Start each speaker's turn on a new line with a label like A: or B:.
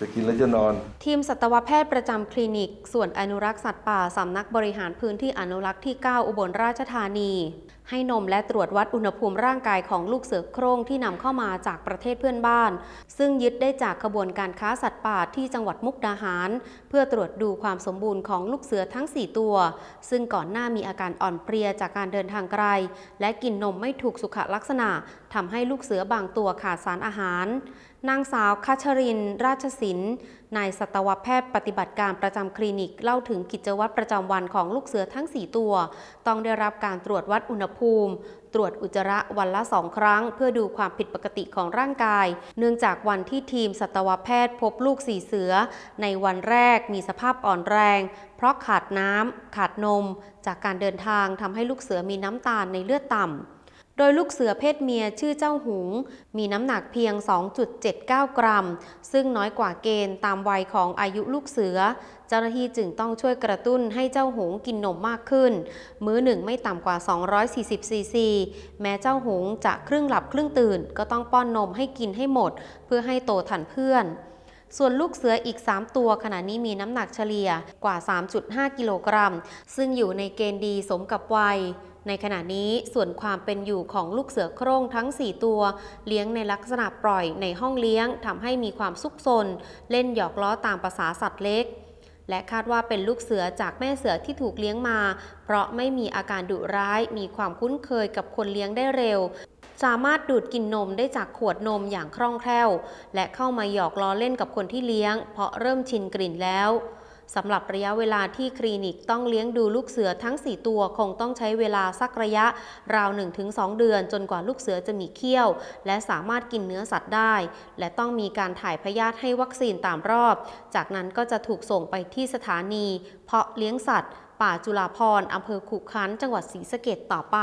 A: จะกินแล้วจะนอน
B: ทีมสัตวแพทย์ประจำคลินิก ส่วนอนุรักษ์สัตว์ป่าสำนักบริหารพื้นที่อนุรักษ์ที่ 9 อุบลราชธานี ให้นมและตรวจวัดอุณหภูมิร่างกายของลูกเสือโคร่งที่นำเข้ามาจากประเทศเพื่อนบ้าน ซึ่งยึดได้จากขบวนการค้าสัตว์ป่าที่จังหวัดมุกดาหาร เพื่อตรวจดูความสมบูรณ์ของลูกเสือทั้ง 4 ตัว ซึ่งก่อนหน้ามีอาการอ่อนเพลียจากการเดินทางไกล และกินนมไม่ถูกสุขลักษณะทำให้ลูกเสือบางตัวขาดสารอาหาร นางสาวคัชริน ราชศิลป์นายสัตวแพทย์ปฏิบัติการประจำคลินิกเล่าถึงกิจวัตรประจำวันของลูกเสือทั้ง 4 ตัว ต้องได้รับการตรวจวัดอุณหภูมิ ตรวจอุจจาระวันละสองครั้ง เพื่อดูความผิดปกติของร่างกาย เนื่องจากวันที่ทีมสัตวแพทย์พบลูกสีเสือ ในวันแรกมีสภาพอ่อนแรง เพราะขาดน้ำขาดนม จากการเดินทางทำให้ลูกเสือมีน้ำตาลในเลือดต่ำ โดยลูกเสือเพศเมียชื่อเจ้าหุง มีน้ำหนักเพียง 2.79 กรัม ซึ่งน้อยกว่าเกณฑ์ตามวัยของอายุลูกเสือ เจ้าหน้าที่จึงต้องช่วยกระตุ้นให้เจ้าหงกินนมมากขึ้น มื้อหนึ่งไม่ต่ำกว่า 240ซีซี แม้เจ้าหงจะครึ่งหลับครึ่งตื่น ก็ต้องป้อนนมให้กินให้หมด เพื่อให้โตทันเพื่อนส่วนลูกเสืออีก 3 ตัวขณะนี้มีน้ำหนักเฉลี่ยกว่า 3.5 กิโลกรัม ซึ่งอยู่ในเกณฑ์ดีสมกับวัย ในขณะนี้ส่วนความเป็นอยู่ของลูกเสือโคร่งทั้ง 4 ตัว เลี้ยงในลักษณะปล่อยในห้องเลี้ยงทำให้มีความซุกซน เล่นหยอกล้อตามภาษาสัตว์เล็ก และคาดว่าเป็นลูกเสือจากแม่เสือที่ถูกเลี้ยงมา เพราะไม่มีอาการดุร้าย มีความคุ้นเคยกับคนเลี้ยงได้เร็วสามารถดูดกินนมได้จากขวดนมอย่างคล่องแคล่ว และเข้ามาหยอกล้อเล่นกับคนที่เลี้ยง เพราะเริ่มชินกลิ่นแล้ว สำหรับระยะเวลาที่คลินิกต้องเลี้ยงดูลูกเสือทั้ง 4 ตัวคงต้องใช้เวลาสักระยะราว 1-2 เดือน จนกว่าลูกเสือจะมีเขี้ยว และสามารถกินเนื้อสัตว์ได้ และต้องมีการถ่ายพยาธิให้วัคซีนตามรอบ จากนั้นก็จะถูกส่งไปที่สถานี เพาะเลี้ยงสัตว์ ป่าจุฬาพรอำเภอขุขันจังหวัดศรีสะเกษต่อไป